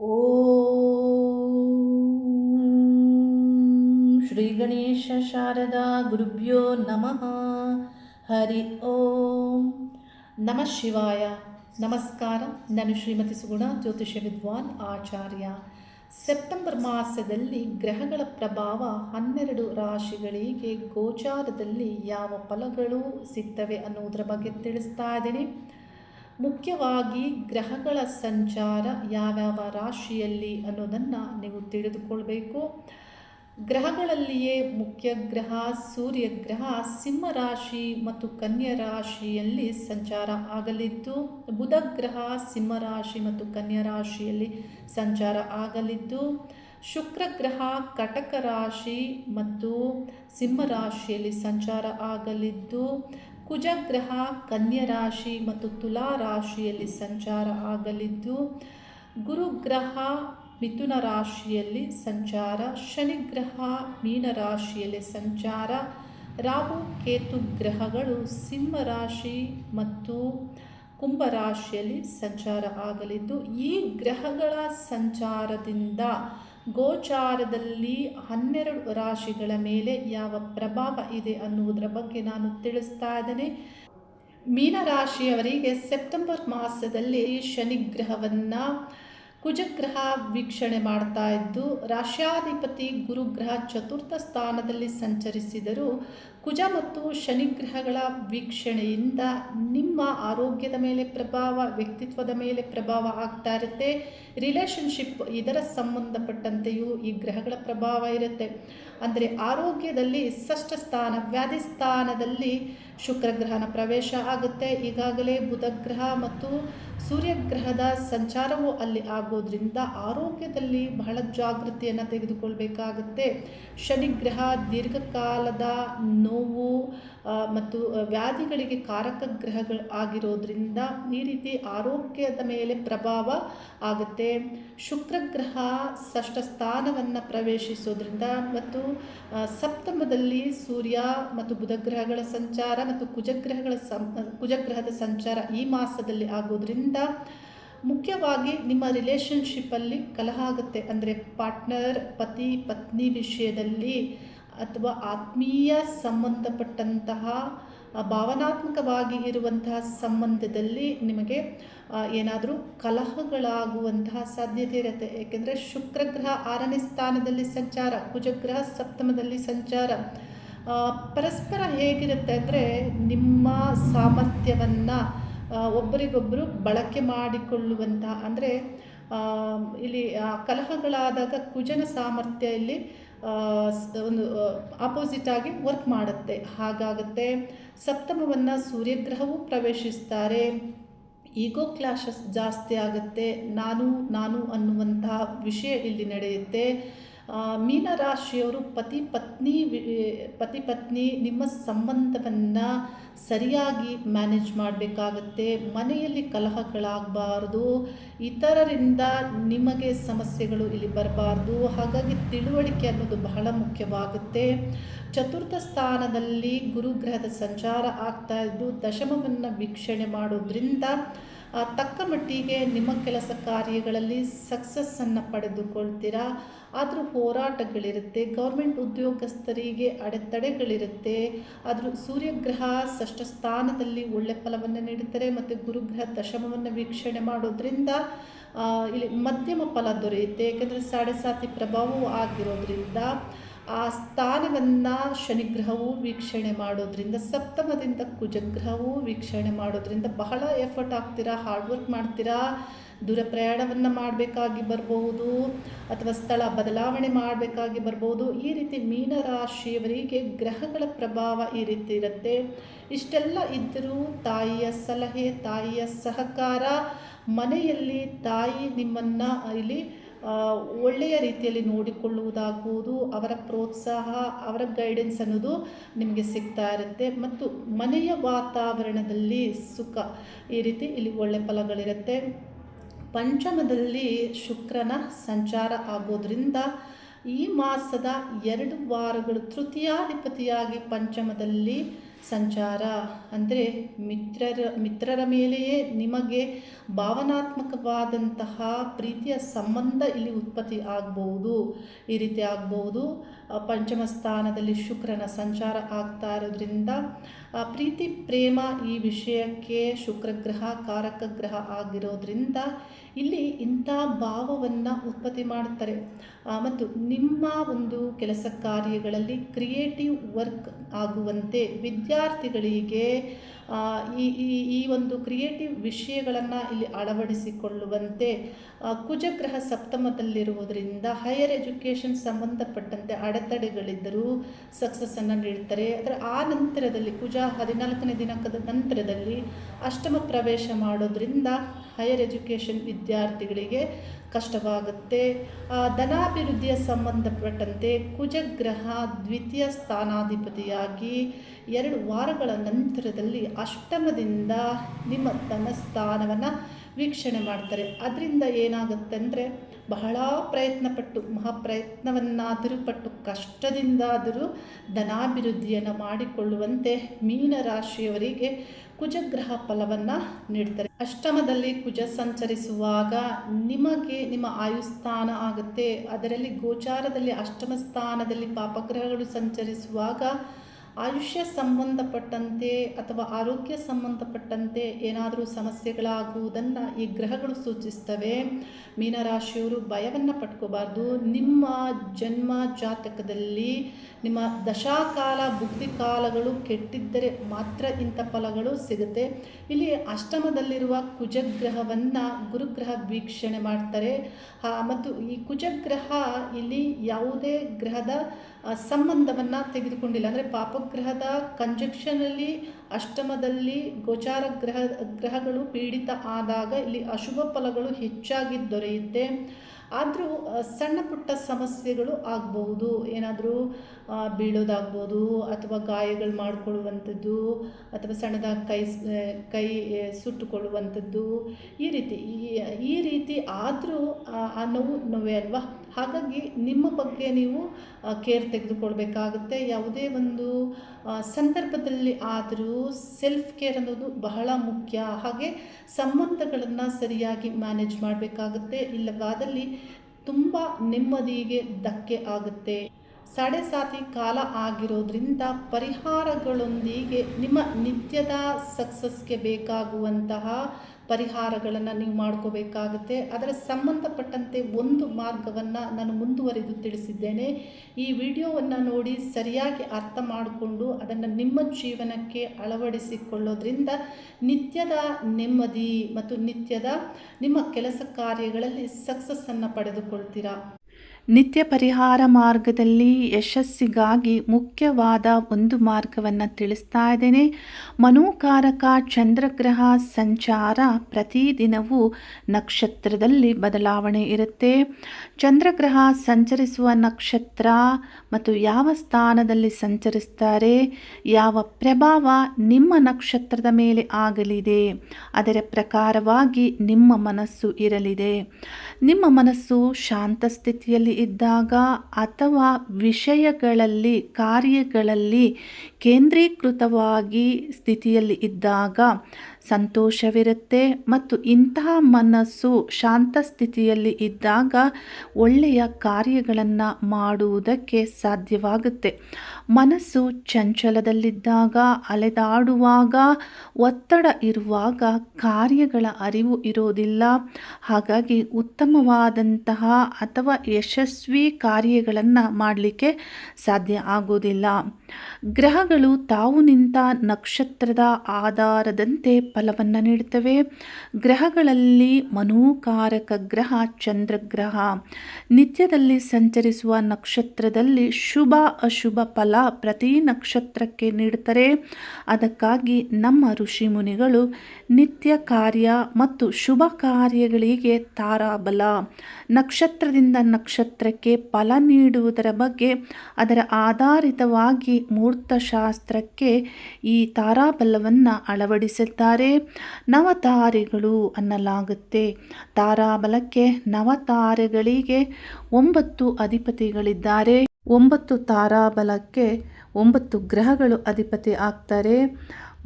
ಓಂ ಶ್ರೀ ಗಣೇಶ ಶಾರದಾ ಗುರುಭ್ಯೋ ನಮಃ ಹರಿ ಓಂ ನಮಃ ಶಿವಾಯ ನಮಸ್ಕಾರ ನಾನು ಶ್ರೀಮತಿ ಸುಗುಣ ಜ್ಯೋತಿಷ್ಯ ವಿದ್ವಾನ್ ಆಚಾರ್ಯ. ಸೆಪ್ಟೆಂಬರ್ ಮಾಸದಲ್ಲಿ ಗ್ರಹಗಳ ಪ್ರಭಾವ ಹನ್ನೆರಡು ರಾಶಿಗಳಿಗೆ ಗೋಚಾರದಲ್ಲಿ ಯಾವ ಫಲಗಳು ಸಿಗ್ತವೆ ಅನ್ನೋದರ ಬಗ್ಗೆ ತಿಳಿಸ್ತಾ ಇದ್ದೀನಿ. ಮುಖ್ಯವಾಗಿ ಗ್ರಹಗಳ ಸಂಚಾರ ಯಾವ್ಯಾವ ರಾಶಿಯಲ್ಲಿ ಅನ್ನೋದನ್ನು ನೀವು ತಿಳಿದುಕೊಳ್ಬೇಕು. ಗ್ರಹಗಳಲ್ಲಿಯೇ ಮುಖ್ಯ ಗ್ರಹ, ಸೂರ್ಯ ಗ್ರಹ, ಸಿಂಹ ರಾಶಿ ಮತ್ತು ಕನ್ಯಾ ರಾಶಿಯಲ್ಲಿ ಸಂಚಾರ ಆಗಲಿದ್ದು, ಬುಧ ಗ್ರಹ, ಸಿಂಹ ರಾಶಿ ಮತ್ತು ಕನ್ಯಾ ರಾಶಿಯಲ್ಲಿ ಸಂಚಾರ ಆಗಲಿದ್ದು, ಶುಕ್ರ ಗ್ರಹ, ಕಟಕ ರಾಶಿ ಮತ್ತು ಸಿಂಹ ರಾಶಿಯಲ್ಲಿ ಸಂಚಾರ ಆಗಲಿದ್ದು ಕುಜಗ್ರಹ ರಾಶಿ ಮತ್ತು ತುಲಾ ರಾಶಿಯಲ್ಲಿ ಸಂಚಾರ ಆಗಲಿದ್ದು, ಗುರುಗ್ರಹ ಮಿಥುನ ರಾಶಿಯಲ್ಲಿ ಸಂಚಾರ, ಶನಿಗ್ರಹ ಮೀನ ರಾಶಿಯಲ್ಲಿ ಸಂಚಾರ, ರಾಹು ಕೇತು ಗ್ರಹಗಳು ಸಿಂಹ ರಾಶಿ ಮತ್ತು ಕುಂಭ ರಾಶಿಯಲ್ಲಿ ಸಂಚಾರ ಆಗಲಿದ್ದು, ಈ ಗ್ರಹಗಳ ಸಂಚಾರದಿಂದ ಗೋಚಾರದಲ್ಲಿ ಹನ್ನೆರಡು ರಾಶಿಗಳ ಮೇಲೆ ಯಾವ ಪ್ರಭಾವ ಇದೆ ಅನ್ನುವುದರ ಬಗ್ಗೆ ನಾನು ತಿಳಿಸ್ತಾ ಇದ್ದೇನೆ. ಮೀನರಾಶಿಯವರಿಗೆ ಸೆಪ್ಟೆಂಬರ್ ಮಾಸದಲ್ಲಿ ಶನಿಗ್ರಹವನ್ನು ಕುಜಗ್ರಹ ವೀಕ್ಷಣೆ ಮಾಡ್ತಾ ಇದ್ದು ರಾಶ್ಯಾಧಿಪತಿ ಗುರುಗ್ರಹ ಚತುರ್ಥ ಸ್ಥಾನದಲ್ಲಿ ಸಂಚರಿಸಿದರೂ, ಕುಜ ಮತ್ತು ಶನಿಗ್ರಹಗಳ ವೀಕ್ಷಣೆಯಿಂದ ನಿಮ್ಮ ಆರೋಗ್ಯದ ಮೇಲೆ ಪ್ರಭಾವ, ವ್ಯಕ್ತಿತ್ವದ ಮೇಲೆ ಪ್ರಭಾವ ಆಗ್ತಾ ಇರುತ್ತೆ. ರಿಲೇಷನ್ಶಿಪ್ ಇದರ ಸಂಬಂಧಪಟ್ಟಂತೆಯೂ ಈ ಗ್ರಹಗಳ ಪ್ರಭಾವ ಇರುತ್ತೆ. ಅಂದರೆ ಆರೋಗ್ಯದಲ್ಲಿ ಷಷ್ಠ ಸ್ಥಾನ ವ್ಯಾಧಿ ಸ್ಥಾನದಲ್ಲಿ ಶುಕ್ರಗ್ರಹನ ಪ್ರವೇಶ ಆಗುತ್ತೆ. ಈಗಾಗಲೇ ಬುಧಗ್ರಹ ಮತ್ತು ಸೂರ್ಯಗ್ರಹದ ಸಂಚಾರವು ಅಲ್ಲಿ ಆಗೋದ್ರಿಂದ ಆರೋಗ್ಯದಲ್ಲಿ ಬಹಳ ಜಾಗೃತಿಯನ್ನು ತೆಗೆದುಕೊಳ್ಬೇಕಾಗುತ್ತೆ. ಶನಿಗ್ರಹ ದೀರ್ಘಕಾಲದ ನೋವು ಮತ್ತು ವ್ಯಾಧಿಗಳಿಗೆ ಕಾರಕ ಗ್ರಹಗಳು ಆಗಿರೋದ್ರಿಂದ ಈ ರೀತಿ ಆರೋಗ್ಯದ ಮೇಲೆ ಪ್ರಭಾವ ಆಗುತ್ತೆ. ಶುಕ್ರಗ್ರಹ ಷಷ್ಠ ಸ್ಥಾನವನ್ನು ಪ್ರವೇಶಿಸೋದ್ರಿಂದ ಮತ್ತು ಸಪ್ತಮದಲ್ಲಿ ಸೂರ್ಯ ಮತ್ತು ಬುಧಗ್ರಹಗಳ ಸಂಚಾರ ಮತ್ತು ಕುಜಗ್ರಹಗಳ ಸಂ ಕುಜಗ್ರಹದ ಸಂಚಾರ ಈ ಮಾಸದಲ್ಲಿ ಆಗೋದ್ರಿಂದ ಮುಖ್ಯವಾಗಿ ನಿಮ್ಮ ರಿಲೇಷನ್ಶಿಪ್ಪಲ್ಲಿ ಕಲಹ ಆಗುತ್ತೆ. ಅಂದರೆ ಪಾರ್ಟ್ನರ್ ಪತಿ, ಪತ್ನಿ ವಿಷಯದಲ್ಲಿ ಅಥವಾ ಆತ್ಮೀಯ ಸಂಬಂಧಪಟ್ಟಂತಹ ಭಾವನಾತ್ಮಕವಾಗಿ ಇರುವಂತಹ ಸಂಬಂಧದಲ್ಲಿ ನಿಮಗೆ ಏನಾದರೂ ಕಲಹಗಳಾಗುವಂತಹ ಸಾಧ್ಯತೆ ಇರುತ್ತೆ. ಏಕೆಂದರೆ ಶುಕ್ರಗ್ರಹ ಆರನೇ ಸ್ಥಾನದಲ್ಲಿ ಸಂಚಾರ, ಕುಜಗ್ರಹ ಸಪ್ತಮದಲ್ಲಿ ಸಂಚಾರ. ಪರಸ್ಪರ ಹೇಗಿರುತ್ತೆ ಅಂದರೆ ನಿಮ್ಮ ಸಾಮರ್ಥ್ಯವನ್ನು ಒಬ್ಬರಿಗೊಬ್ಬರು ಬಳಕೆ ಮಾಡಿಕೊಳ್ಳುವಂತಹ, ಅಂದರೆ ಇಲ್ಲಿ ಕಲಹಗಳಾದಾಗ ಕುಜನ ಸಾಮರ್ಥ್ಯ ಇಲ್ಲಿ ಒಂದು ಆಪೋಸಿಟ್ ಆಗಿ ವರ್ಕ್ ಮಾಡುತ್ತೆ. ಹಾಗಾಗುತ್ತೆ, ಸಪ್ತಮವನ್ನು ಸೂರ್ಯಗ್ರಹವು ಪ್ರವೇಶಿಸ್ತಾರೆ. ಈಗೋ ಕ್ಲಾಶಸ್ ಜಾಸ್ತಿ ಆಗುತ್ತೆ. ನಾನು ನಾನು ಅನ್ನುವಂತಹ ವಿಷಯ ಇಲ್ಲಿ ನಡೆಯುತ್ತೆ. ಮೀನರಾಶಿಯವರು ಪತಿ ಪತ್ನಿ ಪತಿ ಪತ್ನಿ ನಿಮ್ಮ ಸಂಬಂಧವನ್ನು ಸರಿಯಾಗಿ ಮ್ಯಾನೇಜ್ ಮಾಡಬೇಕಾಗತ್ತೆ, ಮನೆಯಲ್ಲಿ ಕಲಹಗಳಾಗಬಾರ್ದು, ಇತರರಿಂದ ನಿಮಗೆ ಸಮಸ್ಯೆಗಳು ಇಲ್ಲಿ ಬರಬಾರ್ದು, ಹಾಗಾಗಿ ತಿಳುವಳಿಕೆ ಅನ್ನೋದು ಬಹಳ ಮುಖ್ಯವಾಗುತ್ತೆ. ಚತುರ್ಥ ಸ್ಥಾನದಲ್ಲಿ ಗುರುಗ್ರಹದ ಸಂಚಾರ ಆಗ್ತಾ ಇದ್ದು, ದಶಮವನ್ನು ವೀಕ್ಷಣೆ ಮಾಡೋದ್ರಿಂದ ತಕ್ಕ ಮಟ್ಟಿಗೆ ನಿಮ್ಮ ಕೆಲಸ ಕಾರ್ಯಗಳಲ್ಲಿ ಸಕ್ಸಸ್ಸನ್ನು ಪಡೆದುಕೊಳ್ತೀರಾ? ಆದರೂ ಹೋರಾಟಗಳಿರುತ್ತೆ ಗೌರ್ಮೆಂಟ್ ಉದ್ಯೋಗಸ್ಥರಿಗೆ ಅಡೆತಡೆಗಳಿರುತ್ತೆ, ಆದರೂ ಸೂರ್ಯಗ್ರಹ ಷಷ್ಠ ಸ್ಥಾನದಲ್ಲಿ ಒಳ್ಳೆ ಫಲವನ್ನು ನೀಡುತ್ತಾರೆ ಮತ್ತು ಗುರುಗ್ರಹ ದಶಮವನ್ನು ವೀಕ್ಷಣೆ ಮಾಡೋದ್ರಿಂದ ಇಲ್ಲಿ ಮಧ್ಯಮ ಫಲ ದೊರೆಯುತ್ತೆ. ಏಕೆಂದರೆ ಸಾಡೆ ಸಾತಿ ಪ್ರಭಾವವೂ ಆಗಿರೋದ್ರಿಂದ ಆ ಸ್ಥಾನವನ್ನು ಶನಿಗ್ರಹವು ವೀಕ್ಷಣೆ ಮಾಡೋದ್ರಿಂದ, ಸಪ್ತಮದಿಂದ ಕುಜಗ್ರಹವು ವೀಕ್ಷಣೆ ಮಾಡೋದ್ರಿಂದ ಬಹಳ ಎಫರ್ಟ್ ಆಗ್ತೀರಾ ಹಾರ್ಡ್ ವರ್ಕ್ ಮಾಡ್ತೀರಾ? ದೂರ ಪ್ರಯಾಣವನ್ನು ಮಾಡಬೇಕಾಗಿ ಬರಬಹುದು ಅಥವಾ ಸ್ಥಳ ಬದಲಾವಣೆ ಮಾಡಬೇಕಾಗಿ ಬರಬಹುದು ಈ ರೀತಿ ಮೀನರಾಶಿಯವರಿಗೆ ಗ್ರಹಗಳ ಪ್ರಭಾವ ಈ ರೀತಿ ಇರುತ್ತೆ. ಇಷ್ಟೆಲ್ಲ ಇದ್ದರೂ ತಾಯಿಯ ಸಲಹೆ, ತಾಯಿಯ ಸಹಕಾರ, ಮನೆಯಲ್ಲಿ ತಾಯಿ ನಿಮ್ಮನ್ನು ಇಲ್ಲಿ ಒಳ್ಳೆಯ ರೀತಿಯಲ್ಲಿ ನೋಡಿಕೊಳ್ಳುವುದಾಗುವುದು, ಅವರ ಪ್ರೋತ್ಸಾಹ, ಅವರ ಗೈಡೆನ್ಸ್ ಅನ್ನೋದು ನಿಮಗೆ ಸಿಗ್ತಾ ಇರುತ್ತೆ. ಮತ್ತು ಮನೆಯ ವಾತಾವರಣದಲ್ಲಿ ಸುಖ ಈ ರೀತಿ ಇಲ್ಲಿ ಒಳ್ಳೆ ಫಲಗಳಿರುತ್ತೆ. ಪಂಚಮದಲ್ಲಿ ಶುಕ್ರನ ಸಂಚಾರ ಆಗೋದ್ರಿಂದ ಈ ಮಾಸದ ಎರಡು ವಾರಗಳು ತೃತೀಯಾಧಿಪತಿಯಾಗಿ ಪಂಚಮದಲ್ಲಿ ಸಂಚಾರ ಅಂದರೆ ಮಿತ್ರರ ಮಿತ್ರರ ಮೇಲೆಯೇ ನಿಮಗೆ ಭಾವನಾತ್ಮಕವಾದಂತಹ ಪ್ರೀತಿಯ ಸಂಬಂಧ ಇಲ್ಲಿ ಉತ್ಪತ್ತಿ ಆಗ್ಬೋದು ಈ ರೀತಿ ಆಗ್ಬೋದು ಪಂಚಮ ಸ್ಥಾನದಲ್ಲಿ ಶುಕ್ರನ ಸಂಚಾರ ಆಗ್ತಾ ಇರೋದ್ರಿಂದ ಪ್ರೀತಿ, ಪ್ರೇಮ ಈ ವಿಷಯಕ್ಕೆ ಶುಕ್ರ ಗ್ರಹ ಕಾರಕ ಗ್ರಹ ಆಗಿರೋದ್ರಿಂದ ಇಲ್ಲಿ ಇಂಥ ಭಾವವನ್ನು ಉತ್ಪತ್ತಿ ಮಾಡ್ತಾರೆ ಮತ್ತು ನಿಮ್ಮ ಒಂದು ಕೆಲಸ ಕಾರ್ಯಗಳಲ್ಲಿ ಕ್ರಿಯೇಟಿವ್ ವರ್ಕ್ ಆಗುವಂತೆ ವಿದ್ಯಾರ್ಥಿಗಳಿಗೆ ಆ, ಈ ಈ ಈ ಒಂದು ಕ್ರಿಯೇಟಿವ್ ವಿಷಯಗಳನ್ನು ಇಲ್ಲಿ ಅಳವಡಿಸಿಕೊಳ್ಳುವಂತೆ ಕುಜಗ್ರಹ ಸಪ್ತಮದಲ್ಲಿರುವುದರಿಂದ ಹೈಯರ್ ಎಜುಕೇಷನ್ ಸಂಬಂಧಪಟ್ಟಂತೆ ಅಡೆತಡೆಗಳಿದ್ದರೂ ಸಕ್ಸಸ್ಸನ್ನು ನೀಡ್ತಾರೆ. ಅದರ ಆ ನಂತರದಲ್ಲಿ ಕುಜ ಹದಿನಾಲ್ಕನೇ ದಿನಾಂಕದ ನಂತರದಲ್ಲಿ ಅಷ್ಟಮ ಪ್ರವೇಶ ಮಾಡೋದರಿಂದ ಹೈಯರ್ ಎಜುಕೇಷನ್ ವಿದ್ಯಾರ್ಥಿಗಳಿಗೆ ಕಷ್ಟವಾಗುತ್ತೆ. ಧನಾಭಿವೃದ್ಧಿಯ ಸಂಬಂಧಪಟ್ಟಂತೆ ಕುಜಗ್ರಹ ದ್ವಿತೀಯ ಸ್ಥಾನಾಧಿಪತಿಯಾಗಿ ಎರಡು ವಾರಗಳ ನಂತರದಲ್ಲಿ ಅಷ್ಟಮದಿಂದ ನಿಮ್ಮ ಧನಸ್ಥಾನವನ್ನು ವೀಕ್ಷಣೆ ಮಾಡ್ತಾರೆ. ಅದರಿಂದ ಏನಾಗುತ್ತೆ ಅಂದರೆ ಬಹಳ ಪ್ರಯತ್ನಪಟ್ಟು, ಮಹಾಪ್ರಯತ್ನವನ್ನಾದರೂ ಪಟ್ಟು, ಕಷ್ಟದಿಂದಾದರೂ ಧನಾಭಿವೃದ್ಧಿಯನ್ನು ಮಾಡಿಕೊಳ್ಳುವಂತೆ ಮೀನರಾಶಿಯವರಿಗೆ ಕುಜಗ್ರಹ ಫಲವನ್ನು ನೀಡ್ತಾರೆ. ಅಷ್ಟಮದಲ್ಲಿ ಕುಜ ಸಂಚರಿಸುವಾಗ ನಿಮಗೆ ನಿಮ್ಮ ಆಯುಸ್ಥಾನ ಆಗುತ್ತೆ. ಅದರಲ್ಲಿ ಗೋಚಾರದಲ್ಲಿ ಅಷ್ಟಮ ಸ್ಥಾನದಲ್ಲಿ ಪಾಪಗ್ರಹಗಳು ಸಂಚರಿಸುವಾಗ ಆಯುಷ್ಯ ಸಂಬಂಧಪಟ್ಟಂತೆ ಅಥವಾ ಆರೋಗ್ಯ ಸಂಬಂಧಪಟ್ಟಂತೆ ಏನಾದರೂ ಸಮಸ್ಯೆಗಳಾಗುವುದನ್ನು ಈ ಗ್ರಹಗಳು ಸೂಚಿಸ್ತವೆ. ಮೀನರಾಶಿಯವರು ಭಯವನ್ನು ಪಟ್ಕೋಬಾರ್ದು. ನಿಮ್ಮ ಜನ್ಮ ಜಾತಕದಲ್ಲಿ ನಿಮ್ಮ ದಶಾಕಾಲ ಬುದ್ಧಿ ಕಾಲಗಳು ಕೆಟ್ಟಿದ್ದರೆ ಮಾತ್ರ ಇಂಥ ಫಲಗಳು ಸಿಗುತ್ತೆ. ಇಲ್ಲಿ ಅಷ್ಟಮದಲ್ಲಿರುವ ಕುಜಗ್ರಹವನ್ನು ಗುರುಗ್ರಹ ವೀಕ್ಷಣೆ ಮಾಡ್ತಾರೆ. ಮತ್ತು ಈ ಕುಜಗ್ರಹ ಇಲ್ಲಿ ಯಾವುದೇ ಗ್ರಹದ ಸಂಬಂಧವನ್ನು ತೆಗೆದುಕೊಂಡಿಲ್ಲ. ಅಂದರೆ ಪಾಪಗ್ರಹದ ಕಂಜಕ್ಷನಲ್ಲಿ ಅಷ್ಟಮದಲ್ಲಿ ಗೋಚಾರ ಗ್ರಹ, ಗ್ರಹಗಳು ಪೀಡಿತ ಆದಾಗ ಇಲ್ಲಿ ಅಶುಭ ಫಲಗಳು ಹೆಚ್ಚಾಗಿ ದೊರೆಯುತ್ತೆ. ಆದರೂ ಸಣ್ಣ ಪುಟ್ಟ ಸಮಸ್ಯೆಗಳು ಆಗಬಹುದು. ಏನಾದರೂ ಬೀಳೋದಾಗ್ಬೋದು, ಅಥವಾ ಗಾಯಗಳು ಮಾಡಿಕೊಳ್ಳುವಂಥದ್ದು, ಅಥವಾ ಸಣ್ಣದಾಗಿ ಕೈ ಕೈ ಸುಟ್ಟುಕೊಳ್ಳುವಂಥದ್ದು, ಈ ರೀತಿ ಈ ರೀತಿ ಆದರೂ, ಆ ನೋವು ನೋವೇ ಅಲ್ವಾ? ಹಾಗಾಗಿ ನಿಮ್ಮ ಬಗ್ಗೆ ನೀವು ಕೇರ್ ತೆಗೆದುಕೊಳ್ಬೇಕಾಗುತ್ತೆ. ಯಾವುದೇ ಒಂದು ಸಂದರ್ಭದಲ್ಲಿ ಆದರೂ ಸೆಲ್ಫ್ ಕೇರ್ ಅನ್ನೋದು ಬಹಳ ಮುಖ್ಯ. ಹಾಗೆ ಸಂಬಂಧಗಳನ್ನು ಸರಿಯಾಗಿ ಮ್ಯಾನೇಜ್ ಮಾಡಬೇಕಾಗುತ್ತೆ. ಇಲ್ಲವಾದಲ್ಲಿ ತುಂಬ ನೆಮ್ಮದಿಗೆ ಧಕ್ಕೆ ಆಗುತ್ತೆ. ಸಾಡೆ ಸಾತಿ ಕಾಲ ಆಗಿರೋದ್ರಿಂದ ಪರಿಹಾರಗಳೊಂದಿಗೆ ನಿಮ್ಮ ನಿತ್ಯದ ಸಕ್ಸಸ್ಗೆ ಬೇಕಾಗುವಂತಹ ಪರಿಹಾರಗಳನ್ನು ನೀವು ಮಾಡ್ಕೋಬೇಕಾಗುತ್ತೆ. ಅದರ ಸಂಬಂಧಪಟ್ಟಂತೆ ಒಂದು ಮಾರ್ಗವನ್ನು ನಾನು ಮುಂದುವರೆದು ತಿಳಿಸಿದ್ದೇನೆ. ಈ ವಿಡಿಯೋವನ್ನು ನೋಡಿ ಸರಿಯಾಗಿ ಅರ್ಥ ಮಾಡಿಕೊಂಡು ಅದನ್ನು ನಿಮ್ಮ ಜೀವನಕ್ಕೆ ಅಳವಡಿಸಿಕೊಳ್ಳೋದ್ರಿಂದ ನಿತ್ಯದ ನೆಮ್ಮದಿ ಮತ್ತು ನಿತ್ಯದ ನಿಮ್ಮ ಕೆಲಸ ಕಾರ್ಯಗಳಲ್ಲಿ ಸಕ್ಸಸ್ಸನ್ನು ಪಡೆದುಕೊಳ್ತೀರಾ? ನಿತ್ಯ ಪರಿಹಾರ ಮಾರ್ಗದಲ್ಲಿ ಯಶಸ್ಸಿಗಾಗಿ ಮುಖ್ಯವಾದ ಒಂದು ಮಾರ್ಗವನ್ನು ತಿಳಿಸ್ತಾ ಇದ್ದೇನೆ. ಮನೋಕಾರಕ ಚಂದ್ರಗ್ರಹ ಸಂಚಾರ ಪ್ರತಿದಿನವೂ ನಕ್ಷತ್ರದಲ್ಲಿ ಬದಲಾವಣೆ ಇರುತ್ತೆ. ಚಂದ್ರಗ್ರಹ ಸಂಚರಿಸುವ ನಕ್ಷತ್ರ ಮತ್ತು ಯಾವ ಸ್ಥಾನದಲ್ಲಿ ಸಂಚರಿಸ್ತಾರೆ, ಯಾವ ಪ್ರಭಾವ ನಿಮ್ಮ ನಕ್ಷತ್ರದ ಮೇಲೆ ಆಗಲಿದೆ, ಅದರ ಪ್ರಕಾರವಾಗಿ ನಿಮ್ಮ ಮನಸ್ಸು ಇರಲಿದೆ. ನಿಮ್ಮ ಮನಸ್ಸು ಶಾಂತ ಸ್ಥಿತಿಯಲ್ಲಿ ಇದ್ದಾಗ ಅಥವಾ ವಿಷಯಗಳಲ್ಲಿ, ಕಾರ್ಯಗಳಲ್ಲಿ ಕೇಂದ್ರೀಕೃತವಾಗಿ ಸ್ಥಿತಿಯಲ್ಲಿ ಇದ್ದಾಗ ಸಂತೋಷವಿರುತ್ತೆ ಮತ್ತು ಇಂತಹ ಮನಸ್ಸು ಶಾಂತ ಸ್ಥಿತಿಯಲ್ಲಿ ಇದ್ದಾಗ ಒಳ್ಳೆಯ ಕಾರ್ಯಗಳನ್ನು ಮಾಡುವುದಕ್ಕೆ ಸಾಧ್ಯವಾಗುತ್ತೆ. ಮನಸ್ಸು ಚಂಚಲದಲ್ಲಿದ್ದಾಗ, ಅಲೆದಾಡುವಾಗ, ಒತ್ತಡ ಇರುವಾಗ ಕಾರ್ಯಗಳ ಅರಿವು ಇರೋದಿಲ್ಲ. ಹಾಗಾಗಿ ಉತ್ತಮವಾದಂತಹ ಅಥವಾ ಯಶಸ್ವಿ ಕಾರ್ಯಗಳನ್ನು ಮಾಡಲಿಕ್ಕೆ ಸಾಧ್ಯ ಆಗೋದಿಲ್ಲ. ಗ್ರಹಗಳು ತಾವು ನಿಂತ ನಕ್ಷತ್ರದ ಆಧಾರದಂತೆ ಫಲವನ್ನು ನೀಡುತ್ತವೆ ಗ್ರಹಗಳಲ್ಲಿ ಮನೋಕಾರಕ ಗ್ರಹ ಚಂದ್ರಗ್ರಹ. ನಿತ್ಯದಲ್ಲಿ ಸಂಚರಿಸುವ ನಕ್ಷತ್ರದಲ್ಲಿ ಶುಭ ಅಶುಭ ಫಲ ಪ್ರತಿ ನಕ್ಷತ್ರಕ್ಕೆ ನೀಡುತ್ತಾರೆ. ಅದಕ್ಕಾಗಿ ನಮ್ಮ ಋಷಿ ಮುನಿಗಳು ನಿತ್ಯ ಕಾರ್ಯ ಮತ್ತು ಶುಭ ಕಾರ್ಯಗಳಿಗೆ ತಾರಾಬಲ. ನಕ್ಷತ್ರದಿಂದ ನಕ್ಷತ್ರಕ್ಕೆ ಫಲ ನೀಡುವುದರ ಬಗ್ಗೆ ಅದರ ಆಧಾರಿತವಾಗಿ ಮೂರ್ತಶಾಸ್ತ್ರಕ್ಕೆ ಈ ತಾರಾಬಲವನ್ನು ಅಳವಡಿಸಿದ್ದಾರೆ. ನವತಾರೆಗಳು ಅನ್ನಲಾಗುತ್ತೆ. ತಾರಾಬಲಕ್ಕೆ ನವತಾರೆಗಳಿಗೆ ಒಂಬತ್ತು ಅಧಿಪತಿಗಳಿದ್ದಾರೆ. ಒಂಬತ್ತು ತಾರಾಬಲಕ್ಕೆ ಒಂಬತ್ತು ಗ್ರಹಗಳು ಅಧಿಪತಿ ಆಗ್ತಾರೆ.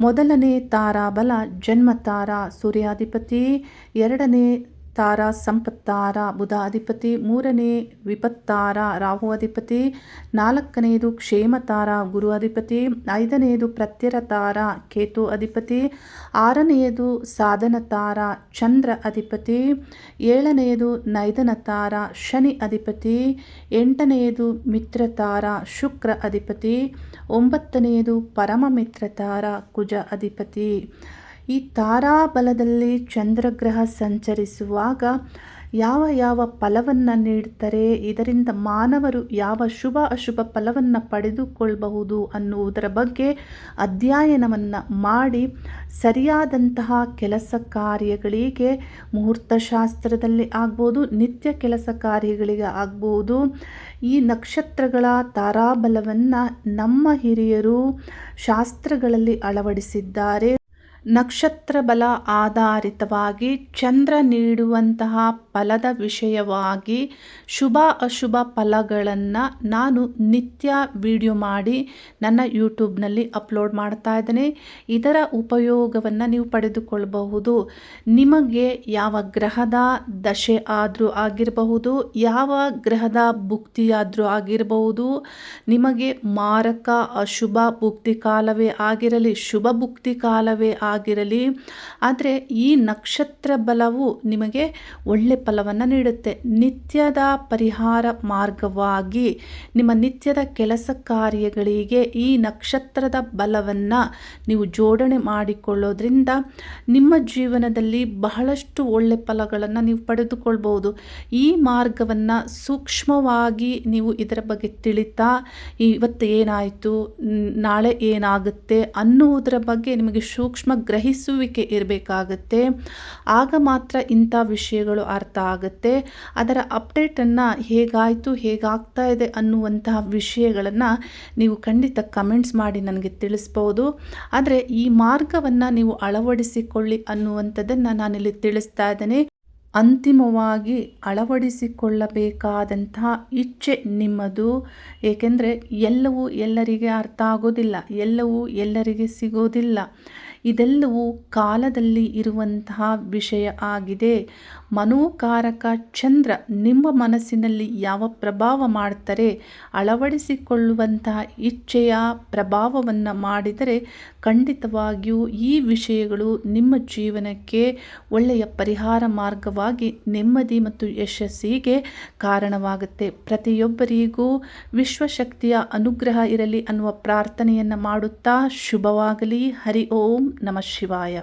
ಮೊದಲನೇ ತಾರಾಬಲ ಜನ್ಮ ತಾರಾ ಸೂರ್ಯಾಧಿಪತಿ ಎರಡನೇ ತಾರ ಸಂಪತ್ತಾರ ಬುಧ ಅಧಿಪತಿ ಮೂರನೇ ವಿಪತ್ತಾರ ರಾಹು ಅಧಿಪತಿ ನಾಲ್ಕನೆಯದು ಕ್ಷೇಮತಾರ ಗುರು ಅಧಿಪತಿ ಐದನೆಯದು ಪ್ರತ್ಯರತಾರ ಕೇತು ಅಧಿಪತಿ ಆರನೆಯದು ಸಾಧನತಾರ ಚಂದ್ರ ಅಧಿಪತಿ ಏಳನೆಯದು ನೈದನತಾರ ಶನಿ ಅಧಿಪತಿ ಎಂಟನೆಯದು ಮಿತ್ರತಾರ ಶುಕ್ರ ಅಧಿಪತಿ ಒಂಬತ್ತನೆಯದು ಪರಮ ಮಿತ್ರತಾರ ಕುಜ ಅಧಿಪತಿ ಈ ತಾರಾಬಲದಲ್ಲಿ ಚಂದ್ರಗ್ರಹ ಸಂಚರಿಸುವಾಗ ಯಾವ ಯಾವ ಫಲವನ್ನು ನೀಡ್ತಾರೆ, ಇದರಿಂದ ಮಾನವರು ಯಾವ ಶುಭ ಅಶುಭ ಫಲವನ್ನು ಪಡೆದುಕೊಳ್ಳಬಹುದು ಅನ್ನುವುದರ ಬಗ್ಗೆ ಅಧ್ಯಯನವನ್ನು ಮಾಡಿ ಸರಿಯಾದಂತಹ ಕೆಲಸ ಕಾರ್ಯಗಳಿಗೆ, ಮುಹೂರ್ತಶಾಸ್ತ್ರದಲ್ಲಿ ಆಗ್ಬೋದು, ನಿತ್ಯ ಕೆಲಸ ಕಾರ್ಯಗಳಿಗೆ ಆಗ್ಬೋದು, ಈ ನಕ್ಷತ್ರಗಳ ತಾರಾಬಲವನ್ನು ನಮ್ಮ ಹಿರಿಯರು ಶಾಸ್ತ್ರಗಳಲ್ಲಿ ಅಳವಡಿಸಿದ್ದಾರೆ. ನಕ್ಷತ್ರ ಬಲ ಆಧಾರಿತವಾಗಿ ಚಂದ್ರ ನೀಡುವಂತಹ ಫಲದ ವಿಷಯವಾಗಿ ಶುಭ ಅಶುಭ ಫಲಗಳನ್ನು ನಾನು ನಿತ್ಯ ವಿಡಿಯೋ ಮಾಡಿ ನನ್ನ ಯೂಟ್ಯೂಬ್ನಲ್ಲಿ ಅಪ್ಲೋಡ್ ಮಾಡ್ತಾ ಇದ್ದೇನೆ. ಇದರ ಉಪಯೋಗವನ್ನು ನೀವು ಪಡೆದುಕೊಳ್ಳಬಹುದು ನಿಮಗೆ ಯಾವ ಗ್ರಹದ ದಶೆ ಆದರೂ ಆಗಿರಬಹುದು, ಯಾವ ಗ್ರಹದ ಭುಕ್ತಿಯಾದರೂ ಆಗಿರಬಹುದು, ನಿಮಗೆ ಮಾರಕ ಅಶುಭ ಭುಕ್ತಿ ಕಾಲವೇ ಆಗಿರಲಿ, ಶುಭ ಭುಕ್ತಿ ಕಾಲವೇ ಆಗಿರಲಿ. ಆದರೆ ಈ ನಕ್ಷತ್ರ ಬಲವು ನಿಮಗೆ ಒಳ್ಳೆ ಫಲವನ್ನು ನೀಡುತ್ತೆ. ನಿತ್ಯದ ಪರಿಹಾರ ಮಾರ್ಗವಾಗಿ ನಿಮ್ಮ ನಿತ್ಯದ ಕೆಲಸ ಕಾರ್ಯಗಳಿಗೆ ಈ ನಕ್ಷತ್ರದ ಬಲವನ್ನು ನೀವು ಜೋಡಣೆ ಮಾಡಿಕೊಳ್ಳೋದ್ರಿಂದ ನಿಮ್ಮ ಜೀವನದಲ್ಲಿ ಬಹಳಷ್ಟು ಒಳ್ಳೆ ಫಲಗಳನ್ನು ನೀವು ಪಡೆದುಕೊಳ್ಬೋದು ಈ ಮಾರ್ಗವನ್ನು ಸೂಕ್ಷ್ಮವಾಗಿ ನೀವು ಇದರ ಬಗ್ಗೆ ತಿಳಿತಾ ಇವತ್ತು ಏನಾಯಿತು? ನಾಳೆ ಏನಾಗುತ್ತೆ? ಅನ್ನುವುದರ ಬಗ್ಗೆ ನಿಮಗೆ ಸೂಕ್ಷ್ಮ ಗ್ರಹಿಸುವಿಕೆ ಇರಬೇಕಾಗತ್ತೆ. ಆಗ ಮಾತ್ರ ಇಂಥ ವಿಷಯಗಳು ಅರ್ಥ ಆಗುತ್ತೆ. ಅದರ ಅಪ್ಡೇಟನ್ನು ಹೇಗಾಯಿತು, ಹೇಗಾಗ್ತಾ ಇದೆ ಅನ್ನುವಂತಹ ವಿಷಯಗಳನ್ನು ನೀವು ಖಂಡಿತ ಕಮೆಂಟ್ಸ್ ಮಾಡಿ ನನಗೆ ತಿಳಿಸ್ಬೋದು. ಆದರೆ ಈ ಮಾರ್ಗವನ್ನು ನೀವು ಅಳವಡಿಸಿಕೊಳ್ಳಿ ಅನ್ನುವಂಥದ್ದನ್ನು ನಾನಿಲ್ಲಿ ತಿಳಿಸ್ತಾ ಇದ್ದೇನೆ. ಅಂತಿಮವಾಗಿ ಅಳವಡಿಸಿಕೊಳ್ಳಬೇಕಾದಂತಹ ಇಚ್ಛೆ ನಿಮ್ಮದು. ಏಕೆಂದರೆ ಎಲ್ಲವೂ ಎಲ್ಲರಿಗೆ ಅರ್ಥ ಆಗೋದಿಲ್ಲ. ಎಲ್ಲವೂ ಎಲ್ಲರಿಗೆ ಸಿಗೋದಿಲ್ಲ. ಇದೆಲ್ಲವೂ ಕಾಲದಲ್ಲಿ ಇರುವಂತಹ ವಿಷಯ ಆಗಿದೆ. ಮನೋಕಾರಕ ಚಂದ್ರ ನಿಮ್ಮ ಮನಸ್ಸಿನಲ್ಲಿ ಯಾವ ಪ್ರಭಾವ ಮಾಡ್ತಾರೆ ಅಳವಡಿಸಿಕೊಳ್ಳುವಂತಹ ಇಚ್ಛೆಯ ಪ್ರಭಾವವನ್ನು ಮಾಡಿದರೆ ಖಂಡಿತವಾಗಿಯೂ ಈ ವಿಷಯಗಳು ನಿಮ್ಮ ಜೀವನಕ್ಕೆ ಒಳ್ಳೆಯ ಪರಿಹಾರ ಮಾರ್ಗವಾಗಿ ನೆಮ್ಮದಿ ಮತ್ತು ಯಶಸ್ಸಿಗೆ ಕಾರಣವಾಗುತ್ತೆ. ಪ್ರತಿಯೊಬ್ಬರಿಗೂ ವಿಶ್ವಶಕ್ತಿಯ ಅನುಗ್ರಹ ಇರಲಿ ಅನ್ನುವ ಪ್ರಾರ್ಥನೆಯನ್ನು ಮಾಡುತ್ತಾ ಶುಭವಾಗಲಿ. ಹರಿ ಓಂ ನಮ ಶಿವಾಯ.